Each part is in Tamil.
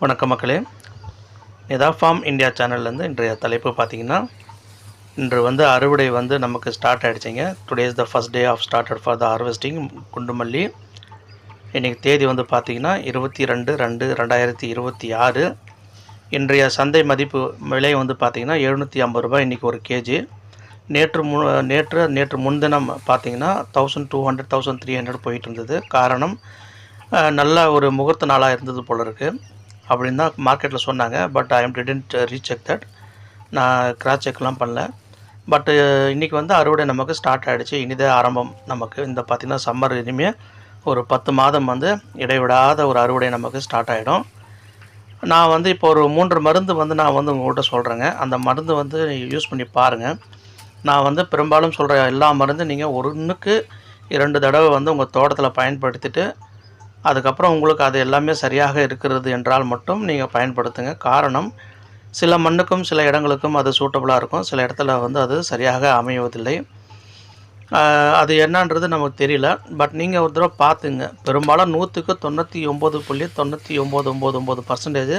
வணக்கம் மக்களே. நிதா ஃபார்ம் இந்தியா சேனல்லேருந்து இன்றைய தலைப்பு பார்த்தீங்கன்னா இன்று வந்து அறுவடை வந்து நமக்கு start ஆகிடுச்சிங்க today is the first day of started for the harvesting குண்டுமல்லி இன்றைக்கி தேதி வந்து பார்த்திங்கன்னா இருபத்தி ரெண்டு ரெண்டு ரெண்டாயிரத்தி இருபத்தி ஆறு. இன்றைய சந்தை மதிப்பு விலை வந்து பார்த்திங்கன்னா எழுநூற்றி ஐம்பது ரூபாய் இன்றைக்கி ஒரு கேஜி. நேற்று மு நேற்று நேற்று முன்தினம் பார்த்தீங்கன்னா thousand two hundred thousand three hundred போயிட்டு இருந்தது. காரணம் நல்ல ஒரு முகூர்த்த நாளாக இருந்தது போல இருக்குது அப்படின்னு தான் மார்க்கெட்டில் சொன்னாங்க. But I am didn't recheck that நான் கிராஸ் செக்லாம் பண்ணல. பட்டு uh, இன்றைக்கி வந்து அறுவடை நமக்கு ஸ்டார்ட் ஆகிடுச்சு இனிதே ஆரம்பம் நமக்கு. இந்த பார்த்திங்கன்னா சம்மர் இனிமேல் ஒரு பத்து மாதம் வந்து இடைவிடாத ஒரு அறுவடை நமக்கு ஸ்டார்ட் ஆகிடும் நான் வந்து இப்போ ஒரு மூன்று மருந்து வந்து நான் வந்து உங்கள்கிட்ட சொல்கிறேங்க அந்த மருந்து வந்து யூஸ் பண்ணி பாருங்கள் நான் வந்து பெரும்பாலும் சொல்கிற எல்லா மருந்தும் நீங்கள் ஒன்றுக்கு இரண்டு தடவை வந்து உங்கள் தோட்டத்தில் பயன்படுத்திட்டு அதுக்கப்புறம் உங்களுக்கு அது எல்லாமே சரியாக இருக்கிறது என்றால் மட்டும் நீங்கள் பயன்படுத்துங்க. காரணம் சில மண்ணுக்கும் சில இடங்களுக்கும் அது சூட்டபுளாக இருக்கும். சில இடத்துல வந்து அது சரியாக அமைவதில்லை. அது என்னன்றது நமக்கு தெரியல. பட் நீங்கள் ஒரு தடவை பார்த்துங்க. பெரும்பாலும் நூற்றுக்கு தொண்ணூற்றி ஒம்பது புள்ளி தொண்ணூற்றி ஒம்பது ஒம்பது ஒம்பது பர்சன்டேஜ்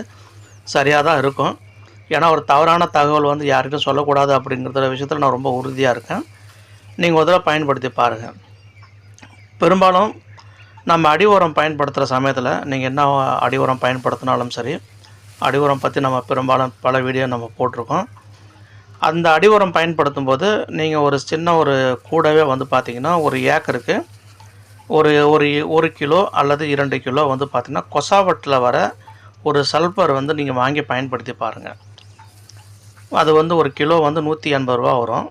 சரியாக தான் இருக்கும். ஏன்னா ஒரு தவறான தகவல் வந்து யாருக்கும் சொல்லக்கூடாது அப்படிங்கிற விஷயத்தில் நான் ரொம்ப உறுதியாக இருக்கேன். நீங்கள் ஒரு தடவை பயன்படுத்தி பாருங்கள் பெரும்பாலும் நம்ம அடி உரம் பயன்படுத்துகிற சமயத்தில் நீங்கள் என்ன அடி உரம் பயன்படுத்தினாலும் சரி அடி உரம் பற்றி நம்ம பெரும்பாலும் பல வீடியோ நம்ம போட்டிருக்கோம். அந்த அடி உரம் பயன்படுத்தும் போது நீங்கள் ஒரு சின்ன ஒரு கூடவே வந்து பார்த்திங்கன்னா ஒரு ஏக்கருக்கு ஒரு ஒரு ஒரு கிலோ அல்லது இரண்டு கிலோ வந்து பார்த்திங்கன்னா கொசாவட்டில் வர ஒரு சல்பர் வந்து நீங்கள் வாங்கி பயன்படுத்தி பாருங்கள் அது வந்து ஒரு கிலோ வந்து நூற்றி எண்பது ரூபா வரும்.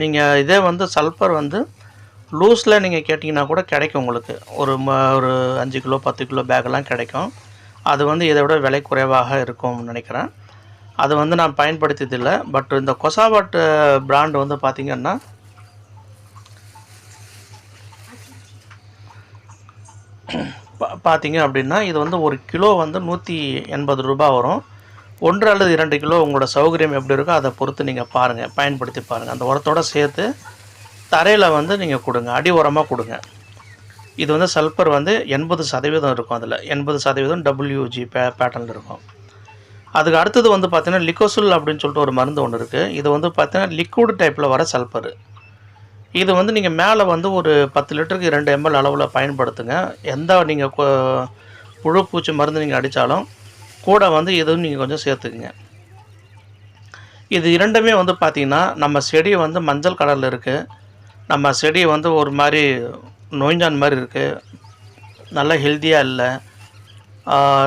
நீங்கள் இதே வந்து சல்பர் வந்து லூஸில் நீங்கள் கேட்டிங்கன்னா கூட கிடைக்கும் உங்களுக்கு. ஒரு ம ஒரு அஞ்சு கிலோ பத்து கிலோ பேக்கெல்லாம் கிடைக்கும். அது வந்து இதை விட விலை குறைவாக இருக்கும்னு நினைக்கிறேன். அது வந்து நான் பயன்படுத்தியதில்லை. பட் இந்த கொசாபாட் பிராண்டு வந்து பார்த்திங்கன்னா பார்த்தீங்க அப்படின்னா இது வந்து ஒரு கிலோ வந்து நூற்றி எண்பது ரூபா வரும். ஒன்று அல்லது இரண்டு கிலோ உங்களோட சௌகரியம் எப்படி இருக்கோ அதை பொறுத்து நீங்கள் பாருங்கள் பயன்படுத்தி பாருங்கள் அந்த உரத்தோட சேர்த்து தரையில் வந்து நீங்கள் கொடுங்க அடி உரமாக கொடுங்க. இது வந்து சல்பர் வந்து எண்பது சதவீதம் இருக்கும் அதில். எண்பது சதவீதம் டபிள்யூஜி பே பேட்டர்னில் இருக்கும். அதுக்கு அடுத்தது வந்து பார்த்திங்கன்னா லிக்கோசுல் அப்படின்னு சொல்லிட்டு ஒரு மருந்து ஒன்று இருக்குது இது வந்து பார்த்தீங்கன்னா லிக்விட் டைப்பில் வர சல்பர் இது வந்து நீங்கள் மேலே வந்து ஒரு பத்து லிட்டருக்கு ரெண்டு எம்எல் அளவில் பயன்படுத்துங்க. எந்த நீங்கள் புழு பூச்சி மருந்து நீங்கள் அடித்தாலும் கூட வந்து இதுவும் நீங்கள் கொஞ்சம் சேர்த்துக்குங்க. இது இரண்டுமே வந்து பார்த்திங்கன்னா நம்ம செடி வந்து மஞ்சள் கலரில் இருக்குது நம்ம செடி வந்து ஒரு மாதிரி நோய்ஞ்சான் மாதிரி இருக்குது நல்லா ஹெல்த்தியாக இல்லை.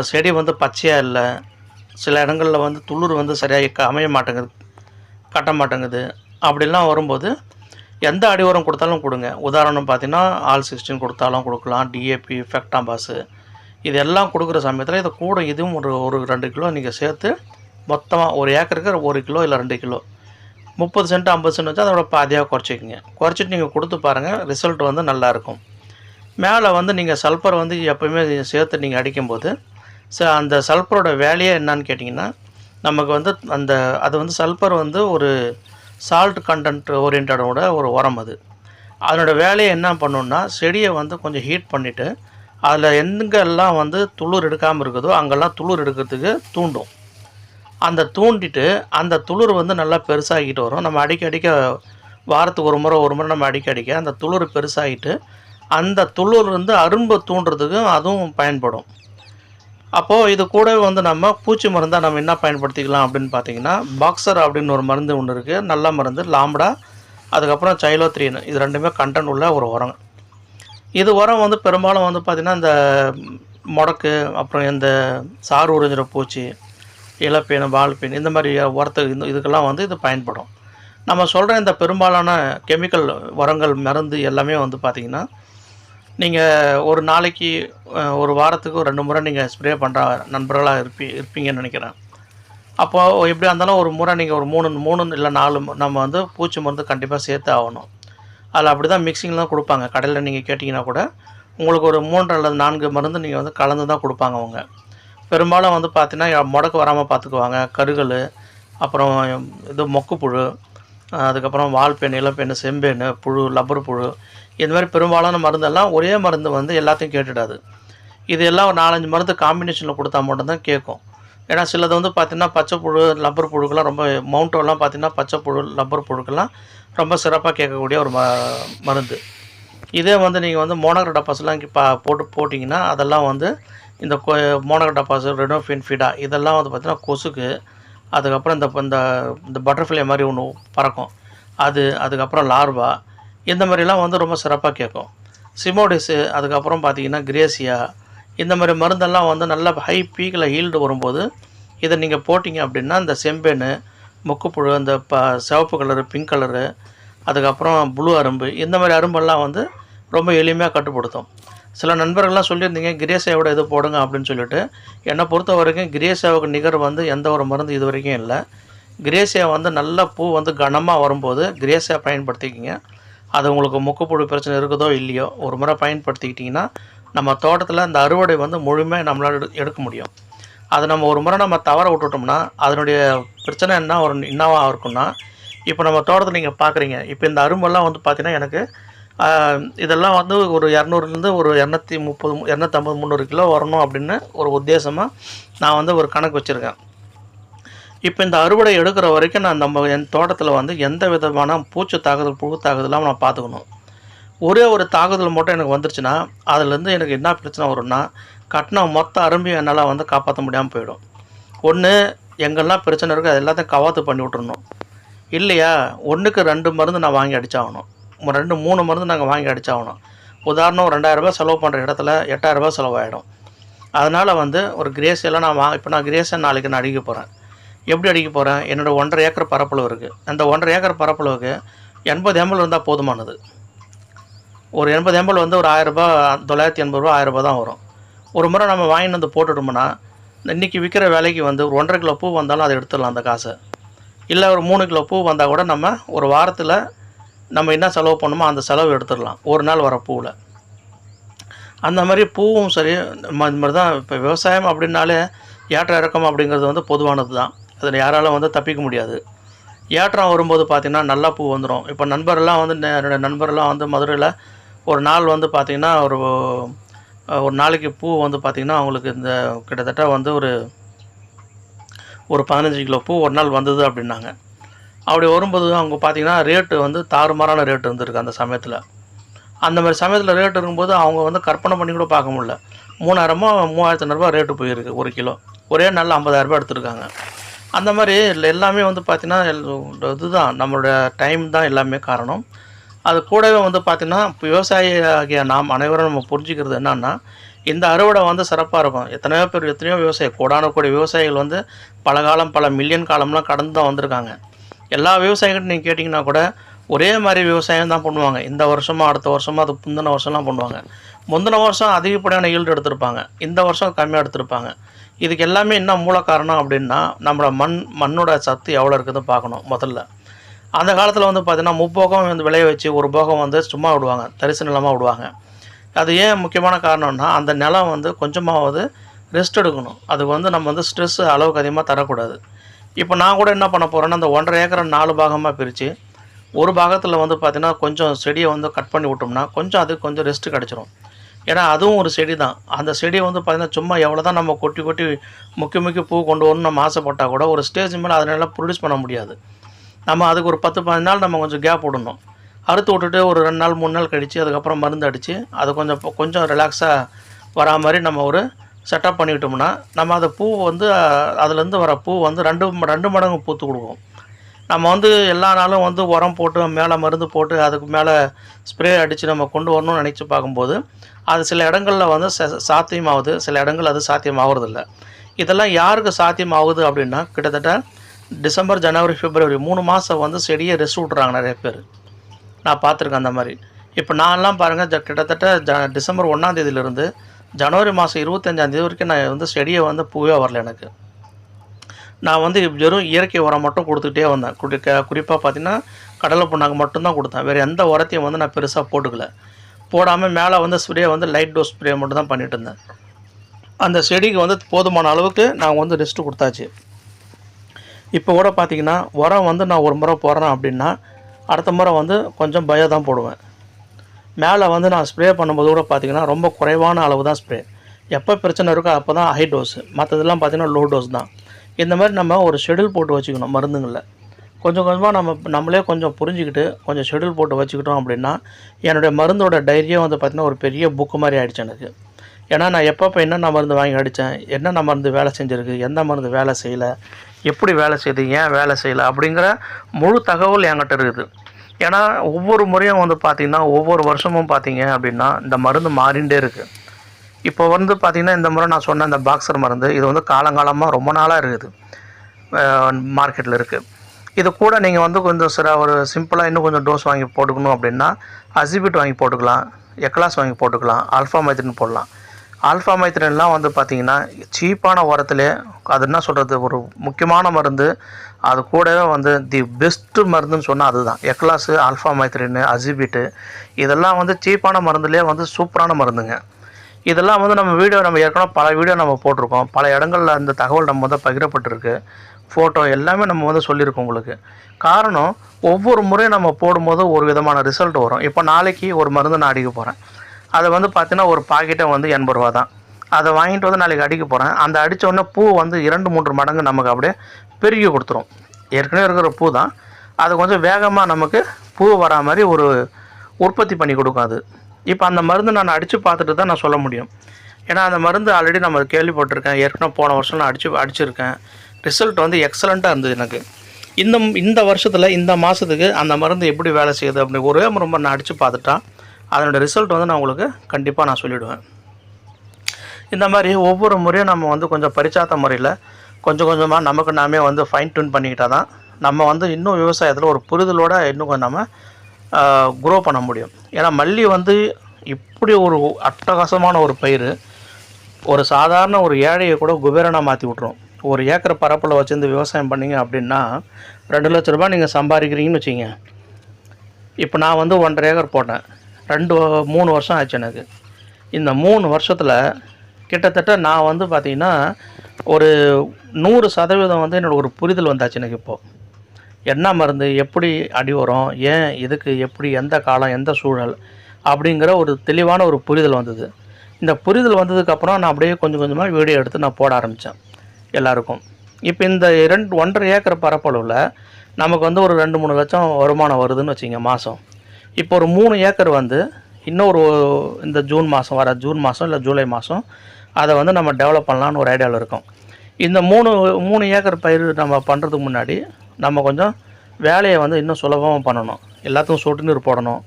செடி வந்து பச்சையாக இல்லை. சில இடங்களில் வந்து துளிர் வந்து சரியாக அமைய மாட்டேங்குது கட்ட மாட்டேங்குது. அப்படிலாம் வரும்போது எந்த அடி உரம் கொடுத்தாலும் கொடுங்க. உதாரணம் பார்த்தீங்கன்னா ஆல் சிக்ஸ்டீன் கொடுத்தாலும் கொடுக்கலாம். டிஏபி ஃபெக்டாம்பாஸு இதெல்லாம் கொடுக்குற சமயத்தில் இது கூட இதுவும் ஒரு ஒரு ரெண்டு கிலோ நீங்கள் சேர்த்து மொத்தமாக ஒரு ஏக்கருக்கு ஒரு கிலோ இல்லை ரெண்டு கிலோ முப்பது சென்ட் ஐம்பது சென்ட் வச்சு அதோட பாதியாக குறைச்சிக்கங்க. குறைச்சிட்டு நீங்கள் கொடுத்து பாருங்கள் ரிசல்ட் வந்து நல்லாயிருக்கும் மேலே வந்து நீங்கள் சல்ஃபர் வந்து எப்போயுமே சேர்த்து நீங்கள் அடிக்கும்போது ச அந்த சல்ஃபரோட வேலையே என்னன்னு கேட்டிங்கன்னா நமக்கு வந்து அந்த அது வந்து சல்ஃபர் வந்து ஒரு சால்ட் கண்டென்ட் ஓரியன்டோட ஒரு உரம் அது. அதனோட வேலையை என்ன பண்ணுன்னா செடியை வந்து கொஞ்சம் ஹீட் பண்ணிவிட்டு அதில் எங்கெல்லாம் வந்து துளிர் எடுக்காமல் இருக்குதோ அங்கெல்லாம் துளிர் எடுக்கிறதுக்கு தூண்டும். அந்த தூண்டிட்டு அந்த துளிர் வந்து நல்லா பெருசாகிட்டு வரும். நம்ம அடிக்க அடிக்க வாரத்துக்கு ஒரு முறை ஒரு முறை நம்ம அடிக்க அடிக்க அந்த துளிர் பெருசாகிட்டு அந்த துளிர் வந்து அரும்பை தூண்டுறதுக்கும் அதுவும் பயன்படும். அப்போது இது கூட வந்து நம்ம பூச்சி மருந்தாக நம்ம என்ன பயன்படுத்திக்கலாம் அப்படின்னு பார்த்தீங்கன்னா பாக்ஸர் அப்படின்னு ஒரு மருந்து ஒன்று இருக்குது நல்ல மருந்து லாம்டா அதுக்கப்புறம் சைலோத்ரீன். இது ரெண்டுமே கண்டென்ட் உள்ள ஒரு உரம். இது உரம் வந்து பெரும்பாலும் வந்து பார்த்திங்கன்னா இந்த முடக்கு அப்புறம் இந்த சாறு உறிஞ்சிற பூச்சி இலப்பேன் வால்பேன் இந்த மாதிரி உரத்து இந்த இதுக்கெல்லாம் வந்து இது பயன்படும். நம்ம சொல்கிற இந்த பெரும்பாலான கெமிக்கல் உரங்கள் மருந்து எல்லாமே வந்து பார்த்திங்கன்னா நீங்கள் ஒரு நாளைக்கு ஒரு வாரத்துக்கு ரெண்டு முறை நீங்கள் ஸ்ப்ரே பண்ணுற நண்பர்களாக இருப்பி இருப்பீங்கன்னு நினைக்கிறேன். அப்போது எப்படியா இருந்தாலும் ஒரு முறை நீங்கள் ஒரு மூணு மூணு இல்லை நாலு மு- நம்ம வந்து பூச்சி மருந்து கண்டிப்பாக சேர்த்து ஆகணும். அதில் அப்படி தான் மிக்சிங்லாம் கொடுப்பாங்க. கடையில் நீங்கள் கேட்டிங்கன்னா கூட உங்களுக்கு ஒரு மூன்று அல்லது நான்கு மருந்து நீங்கள் வந்து கலந்து தான் கொடுப்பாங்க அவங்க. பெரும்பாலும் வந்து பார்த்தீங்கன்னா முடக்கு வராமல் பார்த்துக்குவாங்க கருகல் அப்புறம் இது மொக்குப்புழு அதுக்கப்புறம் வால்பேன் இளப்பேன் செம்பேன் புழு லப்பர் புழு இந்த மாதிரி பெரும்பாலான மருந்தெல்லாம் ஒரே மருந்து வந்து எல்லாத்தையும் கேட்டுடாது. இது எல்லாம் ஒரு நாலஞ்சு மருந்து காம்பினேஷனில் கொடுத்தா மட்டும்தான் கேட்கும். ஏன்னா சிலது வந்து பார்த்திங்கன்னா பச்சை புழு லப்பர் புழுக்கெல்லாம் ரொம்ப மவுண்டோலாம் பார்த்திங்கன்னா பச்சை புழு லப்பர் புழுக்கெல்லாம் ரொம்ப சிறப்பாக கேட்கக்கூடிய ஒரு ம மருந்து. இதே வந்து நீங்கள் வந்து மோனோகர் டப்பாஸ்லாம் இங்கே பா போட்டு போட்டிங்கன்னா அதெல்லாம் வந்து இந்த மோனோகர் டப்பாஸ் ரெனோஃபின் ஃபிடா இதெல்லாம் வந்து பார்த்திங்கன்னா கொசுக்கு அதுக்கப்புறம் இந்த இந்த இந்த பட்டர்ஃப்ளை மாதிரி ஒன்று பறக்கும். அது அதுக்கப்புறம் லார்வா இந்த மாதிரிலாம் வந்து ரொம்ப சிறப்பாக கேட்கும். சிமோடிஸு அதுக்கப்புறம் பார்த்தீங்கன்னா கிரேசியா இந்த மாதிரி மருந்தெல்லாம் வந்து நல்லா ஹை பீக்கில் ஹீல்டு வரும்போது இதை நீங்கள் போட்டிங்க அப்படின்னா இந்த செம்பேனு முக்குப்புழு இந்த ப சிவப்பு கலரு பிங்க் கலரு அதுக்கப்புறம் ப்ளூ அரும்பு இந்த மாதிரி அரும்பெல்லாம் வந்து ரொம்ப எளிமையாக கட்டுப்படுத்தும். சில நண்பர்கள்லாம் சொல்லியிருந்தீங்க கிரேசியாவோட இது போடுங்க அப்படின்னு சொல்லிட்டு. என்னை பொறுத்த வரைக்கும் கிரேசியாவுக்கு நிகர் வந்து எந்த ஒரு மருந்து இது வரைக்கும் இல்லை. கிரேசியா வந்து நல்ல பூ வந்து கனமாக வரும்போது கிரேசியா பயன்படுத்திக்கிங்க. அது உங்களுக்கு முக்குப்புழு பிரச்சனை இருக்குதோ இல்லையோ ஒரு முறை பயன்படுத்திக்கிட்டிங்கன்னா நம்ம தோட்டத்தில் அந்த அறுவடை வந்து முழுமையாக நம்மளால் எடு எடுக்க முடியும். அதை நம்ம ஒரு முறை நம்ம தவற விட்டுட்டோம்னா அதனுடைய பிரச்சனை என்ன ஒரு என்னவாக இருக்கும்னா இப்போ நம்ம தோட்டத்தில் நீங்கள் பார்க்குறீங்க இப்போ இந்த அரும்பெல்லாம் வந்து பார்த்திங்கன்னா எனக்கு இதெல்லாம் வந்து ஒரு இரநூறுலேருந்து ஒரு இரநூத்தி முப்பது இரநூத்தம்பது முந்நூறு கிலோ வரணும் அப்படின்னு ஒரு உத்தேசமாக நான் வந்து ஒரு கணக்கு வச்சுருக்கேன். இப்போ இந்த அறுவடை எடுக்கிற வரைக்கும் நான் நம்ம என் தோட்டத்தில் வந்து எந்த விதமான பூச்சி தாக்குதல் புழு தாக்குதலாம் நான் பார்த்துக்கணும். ஒரே ஒரு தாக்குதல் மட்டும் எனக்கு வந்துருச்சுன்னா அதுலேருந்து எனக்கு என்ன பிரச்சனை வரும்னா கட்டின மொத்த அரும்பையும் என்னால் வந்து காப்பாற்ற முடியாமல் போயிடும். ஒன்று எங்கெல்லாம் பிரச்சனை இருக்கோ அது எல்லாத்தையும் கவாத்து பண்ணி விட்டுறணும். இல்லையா? ஒன்றுக்கு ரெண்டு மருந்து நான் வாங்கி அடிச்சாகணும். ரெண்டு மூணு மருந்து நாங்கள் வாங்கி அடித்தாகணும் உதாரணம் ரெண்டாயிரரூபா செலவு பண்ணுற இடத்துல எட்டாயிரரூபா செலவாயிடும். அதனால் வந்து ஒரு கிரேஸெல்லாம் நான் வா இப்போ நான் கிரேஸை நாளைக்கு நான் அடிக்க போகிறேன் எப்படி அடிக்க போகிறேன் என்னோட ஒன்றரை ஏக்கர் பரப்பளவு இருக்குது அந்த ஒன்றரை ஏக்கர் பரப்பளவுக்கு எண்பது எம்எல் இருந்தால் போதுமானது. ஒரு எண்பது எம்எல் வந்து ஒரு ஆயிரரூபா தொள்ளாயிரத்தி எண்பது ரூபா ஆயிரரூபா தான் வரும். ஒரு முறை நம்ம வாங்கிட்டு வந்து போட்டுட்டோம்னா இன்றைக்கி விற்கிற விலைக்கு வந்து ஒரு ஒன்றரை கிலோ பூ வந்தாலும் அதை எடுத்துடலாம் அந்த காசை. இல்லை ஒரு மூணு கிலோ பூ வந்தால் கூட நம்ம ஒரு வாரத்தில் நம்ம என்ன செலவு பண்ணணுமோ அந்த செலவு எடுத்துடலாம். ஒரு நாள் வர பூவில். அந்த மாதிரி பூவும் சரி நம்ம இது மாதிரி தான் இப்போ விவசாயம் அப்படின்னாலே ஏற்ற இறக்கம் அப்படிங்கிறது வந்து பொதுவானது தான். அதில் யாராலும் வந்து தப்பிக்க முடியாது. ஏற்றம் வரும்போது பார்த்திங்கன்னா நல்லா பூ வந்துடும் இப்போ நண்பரெல்லாம் வந்து நெ- என்னோட நண்பரெல்லாம் வந்து மதுரையில் ஒரு நாள் வந்து பார்த்திங்கன்னா ஒரு ஒரு நாளைக்கு பூ வந்து பார்த்திங்கன்னா அவங்களுக்கு இந்த கிட்டத்தட்ட வந்து ஒரு ஒரு பதினஞ்சு கிலோ பூ ஒரு நாள் வந்தது அப்படின்னாங்க. அப்படி வரும்போது அவங்க பார்த்தீங்கன்னா ரேட்டு வந்து தாறுமாறான ரேட் இருந்திருக்கு அந்த சமயத்தில். அந்த மாதிரி சமயத்தில் ரேட் இருக்கும்போது அவங்க வந்து கற்பனை பண்ணி கூட பார்க்க முடில மூணாயிரமோ மூவாயிரத்தி ஐநூறுபா ரேட்டு போயிருக்கு ஒரு கிலோ. ஒரே நாளில் ஐம்பதாயிரரூபா எடுத்திருக்காங்க. அந்த மாதிரி எல்லாமே வந்து பார்த்திங்கன்னா இதுதான் நம்மளோட டைம் தான் எல்லாமே காரணம். அது கூடவே வந்து பார்த்திங்கன்னா இப்போ விவசாயி ஆகிய நாம் அனைவரும் நம்ம புரிஞ்சுக்கிறது என்னென்னா இந்த அறுவடை வந்து சிறப்பாக இருக்கும். எத்தனையோ பேர் எத்தனையோ விவசாயி கோடான கோடி விவசாயிகள் வந்து பல காலம் பல மில்லியன் காலம்லாம் கடந்து தான் வந்திருக்காங்க. எல்லா விவசாயிகிட்ட நீங்கள் கேட்டிங்கன்னா கூட ஒரே மாதிரி விவசாயம் தான் பண்ணுவாங்க. இந்த வருஷமா அடுத்த வருஷமாக அது முந்தின வருஷம்லாம் பண்ணுவாங்க. முந்தின வருஷம் அதிகப்படியான ஈல்டு எடுத்திருப்பாங்க. இந்த வருஷம் கம்மியாக எடுத்திருப்பாங்க. இதுக்கு எல்லாமே என்ன மூல காரணம் அப்படின்னா நம்மளோட மண் மண்ணோட சத்து எவ்வளோ இருக்குதுன்னு பார்க்கணும் முதல்ல. அந்த காலத்தில் வந்து பார்த்திங்கன்னா முப்போகம் வந்து விளைய வச்சு ஒரு போகம் வந்து சும்மா விடுவாங்க. தரிசு நிலமாக விடுவாங்க. அது ஏன் முக்கியமான காரணம்னா அந்த நிலம் வந்து கொஞ்சமாவது ரெஸ்ட் எடுக்கணும். அதுக்கு வந்து நம்ம வந்து ஸ்ட்ரெஸ் அளவுக்கு அதிகமாக தரக்கூடாது. இப்போ நான் கூட என்ன பண்ண போகிறேன்னா அந்த ஒன்றரை ஏக்கரை நாலு பாகமாக பிரித்து ஒரு பாகத்தில் வந்து பார்த்திங்கன்னா கொஞ்சம் செடியை வந்து கட் பண்ணி விட்டோம்னா கொஞ்சம் அதுக்கு கொஞ்சம் ரெஸ்ட்டு கிடச்சிரும். ஏன்னா அதுவும் ஒரு செடி தான் அந்த செடியை வந்து பார்த்திங்கன்னா சும்மா எவ்வளோ தான் நம்ம கொட்டி கொட்டி முக்கி முக்கி பூ கொண்டு வரணும்னு நம்ம ஆசைப்பட்டால் கூட ஒரு ஸ்டேஜ் மேலே அதனால ப்ரொடியூஸ் பண்ண முடியாது. நம்ம அதுக்கு ஒரு பத்து பதினஞ்சு நாள் நம்ம கொஞ்சம் கேப் விடணும். அறுத்து விட்டுட்டு ஒரு ரெண்டு நாள் மூணு நாள் கழித்து அதுக்கப்புறம் மருந்து அடித்து அது கொஞ்சம் கொஞ்சம் ரிலாக்ஸாக வரா மாதிரி நம்ம ஒரு செட்டப் பண்ணிக்கிட்டோம்னா நம்ம அந்த பூ வந்து அதுலேருந்து வர பூ வந்து ரெண்டு ரெண்டு மடங்கு பூத்து கொடுக்கும். நம்ம வந்து எல்லா நாளும் வந்து உரம் போட்டு மேலே மருந்து போட்டு அதுக்கு மேலே ஸ்ப்ரே அடித்து நம்ம கொண்டு வரணும்னு நினச்சி பார்க்கும்போது அது சில இடங்களில் வந்து ச- சாத்தியமாகுது. சில இடங்கள் அது சாத்தியமாகறதில்ல. இதெல்லாம் யாருக்கு சாத்தியமாகுது அப்படின்னா கிட்டத்தட்ட டிசம்பர் ஜனவரி பிப்ரவரி மூணு மாதம் வந்து செடியை ரெஸ்ட் விட்றாங்க நிறைய பேர். நான் பார்த்துருக்கேன் அந்த மாதிரி. இப்போ நான்லாம் பாருங்கள் ஜ கிட்டத்தட்ட ஜ டிசம்பர் ஒன்றாந்தேதியிலேருந்து ஜனவரி மாதம் இருபத்தஞ்சாந்தேதி வரைக்கும் நான் வந்து செடியை வந்து பூவே வரல எனக்கு. நான் வந்து வெறும் இயற்கை உரம் மட்டும் கொடுத்துக்கிட்டே வந்தேன். குறி குறிப்பாக பார்த்தீங்கன்னா கடலை புண்ணாக்கு மட்டும்தான் கொடுத்தேன். வேறு எந்த உரத்தையும் வந்து நான் பெருசாக போட்டுக்கல. போடாமல் மேலே வந்து ஸ்ப்ரே வந்து லைட் டோஸ் ஸ்ப்ரே மட்டும் தான் பண்ணிட்டு இருந்தேன். அந்த செடிக்கு வந்து போதுமான அளவுக்கு நான் வந்து ரெஸ்ட்டு கொடுத்தாச்சு. இப்போ கூட பார்த்தீங்கன்னா உரம் வந்து நான் ஒரு முறை போடுறேன் அப்படின்னா அடுத்த முறை வந்து கொஞ்சம் பயோ தான் போடுவேன். மேலே வந்து நான் ஸ்ப்ரே பண்ணும்போது கூட பார்த்தீங்கன்னா ரொம்ப குறைவான அளவு தான் ஸ்ப்ரே எப்போ பிரச்சனை இருக்கோ அப்போ தான் ஹை டோஸு மற்றதெல்லாம் பார்த்திங்கன்னா லோ டோஸ் தான். இந்த மாதிரி நம்ம ஒரு ஷெடியூல் போட்டு வச்சுக்கணும் மருந்துங்களில். கொஞ்சம் கொஞ்சமாக நம்ம நம்மளே கொஞ்சம் புரிஞ்சுக்கிட்டு கொஞ்சம் ஷெடியூல் போட்டு வச்சுக்கிட்டோம் அப்படின்னா என்னுடைய மருந்தோட டைரியே வந்து பார்த்திங்கன்னா ஒரு பெரிய புக்கு மாதிரி ஆகிடுச்சு எனக்கு. ஏன்னா நான் எப்பப்போ என்னென்ன மருந்து வாங்கி அடித்தேன் என்னென்ன மருந்து வேலை செஞ்சுருக்கு எந்த மருந்து வேலை செய்யலை எப்படி வேலை செய்யுது ஏன் வேலை செய்யலை அப்படிங்கிற முழு தகவல் என்கிட்ட இருக்குது. ஏன்னா ஒவ்வொரு முறையும் வந்து பார்த்திங்கன்னா ஒவ்வொரு வருஷமும் பார்த்தீங்க அப்படின்னா இந்த மருந்து மாறிண்டே இருக்குது இப்போ வந்து பார்த்திங்கன்னா இந்த முறை நான் சொன்ன இந்த பாக்ஸர் மருந்து இது வந்து காலங்காலமாக ரொம்ப நாளாக இருக்குது. மார்க்கெட்டில் இருக்குது இது கூட நீங்கள் வந்து கொஞ்சம் சில ஒரு சிம்பிளாக இன்னும் கொஞ்சம் டோஸ் வாங்கி போட்டுக்கணும் அப்படின்னா அசிபிட் வாங்கி போட்டுக்கலாம் எக்லாஸ் வாங்கி போட்டுக்கலாம் ஆல்ஃபா மைத்திரின் போடலாம். ஆல்ஃபா மைத்ரின்லாம் வந்து பார்த்திங்கன்னா சீப்பான உரத்துலே அது என்ன சொல்கிறது ஒரு முக்கியமான மருந்து. அது கூடவே வந்து தி பெஸ்ட்டு மருந்துன்னு சொன்னால் அதுதான். எக்லாஸு ஆல்ஃபா மைத்ரின் அசிபிட்டு இதெல்லாம் வந்து சீப்பான மருந்துலேயே வந்து சூப்பரான மருந்துங்க. இதெல்லாம் வந்து நம்ம வீடியோ நம்ம ஏற்கனவே பல வீடியோ நம்ம போட்டிருக்கோம். பல இடங்களில் அந்த தகவல் நம்ம வந்து பகிரப்பட்டிருக்கு. ஃபோட்டோ எல்லாமே நம்ம வந்து சொல்லியிருக்கோம் உங்களுக்கு. காரணம் ஒவ்வொரு முறையும் நம்ம போடும்போது ஒரு விதமான ரிசல்ட் வரும். இப்போ நாளைக்கு ஒரு மருந்து நான் அடிக்க போகிறேன் அதை வந்து பார்த்தீங்கன்னா ஒரு பாக்கெட்டை வந்து எண்பது ரூபா தான். அதை வாங்கிட்டு வந்து நாளைக்கு அடிக்க போகிறேன் அந்த அடித்தோடனே பூ வந்து இரண்டு மூன்று மடங்கு நமக்கு அப்படியே பெருகி கொடுத்துரும். ஏற்கனவே இருக்கிற பூ தான். அது கொஞ்சம் வேகமாக நமக்கு பூ வரா மாதிரி ஒரு உற்பத்தி பண்ணி கொடுக்கும் அது. இப்போ அந்த மருந்து நான் அடித்து பார்த்துட்டு தான் நான் சொல்ல முடியும். ஏன்னா அந்த மருந்து ஆல்ரெடி நம்ம கேள்விப்பட்டிருக்கேன். ஏற்கனவே போன வருஷம் நான் அடிச்சு அடிச்சிருக்கேன். ரிசல்ட் வந்து எக்ஸலண்ட்டாக இருந்தது எனக்கு. இந்த இந்த வருஷத்தில் இந்த மாதத்துக்கு அந்த மருந்து எப்படி வேலை செய்யுது அப்படின்னு ஒரே முறை நான் அடித்து பார்த்துட்டா அதனோட ரிசல்ட் வந்து நான் உங்களுக்கு கண்டிப்பாக நான் சொல்லிவிடுவேன் இந்த மாதிரி ஒவ்வொரு முறையும் நம்ம வந்து கொஞ்சம் பரிச்சாத்த முறையில் கொஞ்சம் கொஞ்சமாக நமக்கு நாமே வந்து ஃபைன் டியூன் பண்ணிக்கிட்டால் தான் நம்ம வந்து இன்னும் விவசாயத்தில் ஒரு புரிதலோடு இன்னும் கொஞ்சம் நம்ம க்ரோ பண்ண முடியும். ஏன்னா மல்லி வந்து இப்படி ஒரு அட்டகாசமான ஒரு பயிர் ஒரு சாதாரண ஒரு ஏழையை கூட குபேரனாக மாற்றி விட்ரும் ஒரு ஏக்கர் பரப்பில் வச்சுருந்து விவசாயம் பண்ணீங்க அப்படின்னா ரெண்டு லட்ச ரூபாய் நீங்கள் சம்பாதிக்கிறீங்கன்னு வச்சுங்க இப்போ நான் வந்து ஒன்றரை ஏக்கர் போட்டேன். ரெண்டு மூணு வருஷம் ஆச்சு எனக்கு. இந்த மூணு வருஷத்தில் கிட்டத்தட்ட நான் வந்து பார்த்திங்கன்னா ஒரு நூறு சதவீதம் வந்து என்னோடய ஒரு புரிதல் வந்தாச்சு எனக்கு இப்போது என்ன மருந்து எப்படி அடி வரும் ஏன் இதுக்கு எப்படி எந்த காலம் எந்த சூழல் அப்படிங்கிற ஒரு தெளிவான ஒரு புரிதல் வந்தது. இந்த புரிதல் வந்ததுக்கப்புறம் நான் அப்படியே கொஞ்சம் கொஞ்சமாக வீடியோ எடுத்து நான் போட ஆரம்பித்தேன் எல்லாருக்கும். இப்போ இந்த ரெண்டு ஒன்றரை ஏக்கர் பரப்பளவில் நமக்கு வந்து ஒரு ரெண்டு மூணு லட்சம் வருமானம் வருதுன்னு வச்சுங்க மாதம் இப்போ ஒரு மூணு ஏக்கர் வந்து இன்னொரு இந்த ஜூன் மாதம் வர ஜூன் மாதம் இல்லை ஜூலை மாதம் அதை வந்து நம்ம டெவலப் பண்ணலான்னு ஒரு ஐடியாவில் இருக்கோம். இந்த மூணு மூணு ஏக்கர் பயிர் நம்ம பண்ணுறதுக்கு முன்னாடி நம்ம கொஞ்சம் வேலையை வந்து இன்னும் சுலபமாக பண்ணணும். எல்லாத்துக்கும் சொட்டு நீர் போடணும்.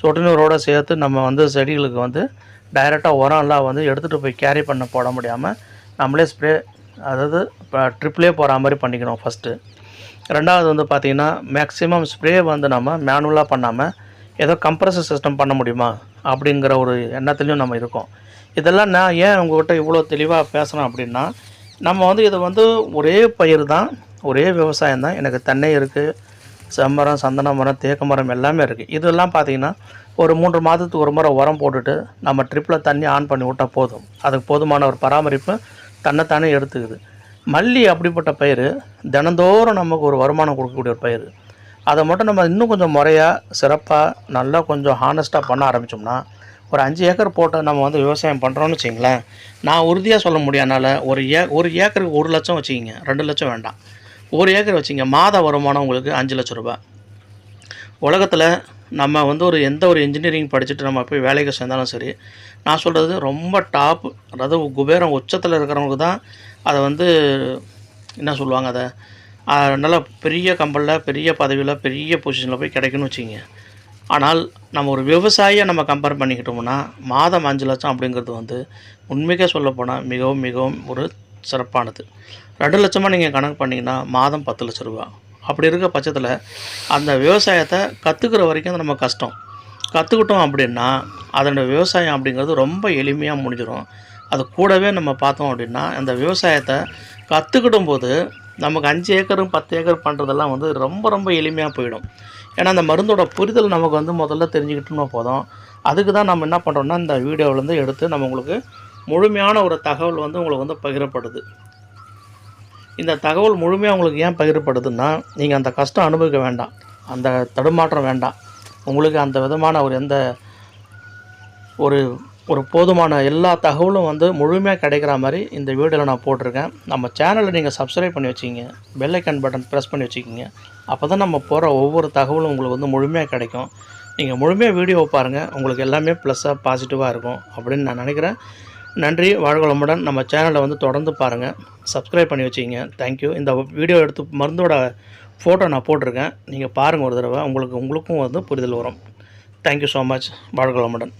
சொட்டு நீரோடு சேர்த்து நம்ம வந்து செடிகளுக்கு வந்து டைரெக்டாக உரம்லாம் வந்து எடுத்துகிட்டு போய் கேரி பண்ண போட முடியாமல் நம்மளே ஸ்ப்ரே அதாவது இப்போ ட்ரிப்லேயே போகிற மாதிரி பண்ணிக்கணும் ஃபஸ்ட்டு ரெண்டாவது வந்து பார்த்திங்கன்னா மேக்ஸிமம் ஸ்ப்ரே வந்து நம்ம மேனுவலாக பண்ணாமல் ஏதோ கம்ப்ரஸர் சிஸ்டம் பண்ண முடியுமா? அப்படிங்கிற ஒரு எண்ணத்துலையும் நம்ம இருக்கோம். இதெல்லாம் நான் ஏன் உங்கள்கிட்ட இவ்வளோ தெளிவாக பேசுகிறேன் அப்படின்னா நம்ம வந்து இது வந்து ஒரே பயிர் தான் ஒரே விவசாயம் தான். எனக்கு தென்னை இருக்குது செம்மரம் சந்தன மரம் தேக்கு மரம் எல்லாமே இருக்குது இதெல்லாம் பார்த்திங்கன்னா ஒரு மூன்று மாதத்துக்கு ஒரு முறை உரம் போட்டுட்டு நம்ம ட்ரிப்பில் தண்ணி ஆன் பண்ணி விட்டால் போதும். அதுக்கு போதுமான ஒரு பராமரிப்பு தன்னைத்தானே எடுத்துக்குது. மல்லி அப்படிப்பட்ட பயிர் தினந்தோறும் நமக்கு ஒரு வருமானம் கொடுக்கக்கூடிய ஒரு பயிர் அதை மட்டும் நம்ம இன்னும் கொஞ்சம் முறையாக சிறப்பாக நல்லா கொஞ்சம் ஹானஸ்ட்டாக பண்ண ஆரம்பித்தோம்னா ஒரு அஞ்சு ஏக்கர் போட்டு நம்ம வந்து விவசாயம் பண்ணுறோன்னு வச்சிங்களேன் நான் உறுதியாக சொல்ல முடியாதனால ஒரு ஏ ஒரு ஏக்கருக்கு ஒரு லட்சம் வச்சுக்கிங்க ரெண்டு லட்சம் வேண்டாம். ஒரு ஏக்கர் வச்சுங்க மாத வருமானம் உங்களுக்கு அஞ்சு லட்ச ரூபாய். உலகத்தில் நம்ம வந்து ஒரு எந்த ஒரு இன்ஜினியரிங் படிச்சுட்டு நம்ம போய் வேலைக்கு சேர்ந்தாலும் சரி நான் சொல்கிறது ரொம்ப டாப் அதாவது குபேரம் உச்சத்தில் இருக்கிறவங்களுக்கு தான் அதை வந்து என்ன சொல்லுவாங்க அதை நல்லா பெரிய கம்பெனியில் பெரிய பதவியில் பெரிய பொசிஷனில் போய் கிடைக்குன்னு வச்சுங்க ஆனால் நம்ம ஒரு விவசாயியை நம்ம கம்பேர் பண்ணிக்கிட்டோம்னா மாதம் அஞ்சு லட்சம் அப்படிங்கிறது வந்து உண்மைக்கே சொல்லப்போனால் மிகவும் மிகவும் ஒரு சிறப்பானது. ரெண்டு லட்சமாக நீங்கள் கணக்கு பண்ணிங்கன்னா மாதம் பத்து லட்ச ரூபா. அப்படி இருக்க பட்சத்தில் அந்த விவசாயத்தை கற்றுக்கிற வரைக்கும் நம்ம கஷ்டம். கற்றுக்கிட்டோம் அப்படின்னா அதோட விவசாயம் அப்படிங்கிறது ரொம்ப எளிமையாக முடிஞ்சிடும் அது கூடவே நம்ம பார்த்தோம் அப்படின்னா அந்த விவசாயத்தை கற்றுக்கிடும் போது நமக்கு அஞ்சு ஏக்கரும் பத்து ஏக்கர் பண்ணுறதெல்லாம் வந்து ரொம்ப ரொம்ப எளிமையாக போயிடும். ஏன்னா அந்த மருந்தோட புரிதல் நமக்கு வந்து முதல்ல தெரிஞ்சுக்கிட்டோம்னா போதும். அதுக்கு தான் நம்ம என்ன பண்ணுறோம்னா இந்த வீடியோவிலேருந்து எடுத்து நம்ம உங்களுக்கு முழுமையான ஒரு தகவல் வந்து உங்களுக்கு வந்து பகிரப்படுது. இந்த தகவல் முழுமையாக உங்களுக்கு ஏன் பகிரப்படுதுன்னா நீங்கள் அந்த கஷ்டம் அனுபவிக்க வேண்டாம். அந்த தடுமாற்றம் வேண்டாம். உங்களுக்கு அந்த விதமான ஒரு எந்த ஒரு ஒரு போதுமான எல்லா தகவலும் வந்து முழுமையாக கிடைக்கிற மாதிரி இந்த வீடியோவில் நான் போட்டிருக்கேன். நம்ம சேனலை நீங்கள் சப்ஸ்கிரைப் பண்ணி வச்சுக்கிங்க. பெல்லைக்கன் பட்டன் ப்ரெஸ் பண்ணி வச்சுக்கிங்க. அப்போ தான் நம்ம போகிற ஒவ்வொரு தகவலும் உங்களுக்கு வந்து முழுமையாக கிடைக்கும். நீங்கள் முழுமையாக வீடியோவை பாருங்கள் உங்களுக்கு எல்லாமே ப்ளஸ்ஸாக பாசிட்டிவாக இருக்கும் அப்படின்னு நான் நினைக்கிறேன். நன்றி வாழ்வளமுடன் நம்ம சேனலை வந்து தொடர்ந்து பாருங்கள் சப்ஸ்கிரைப் பண்ணி வச்சுக்கிங்க. தேங்க்யூ இந்த வீடியோ எடுத்து மருந்தோட ஃபோட்டோ நான் போட்டிருக்கேன். நீங்கள் பாருங்கள் ஒரு தடவை. உங்களுக்கு உங்களுக்கும் வந்து புரிதல் வரும். Thank you so much வாழ்வளமுடன்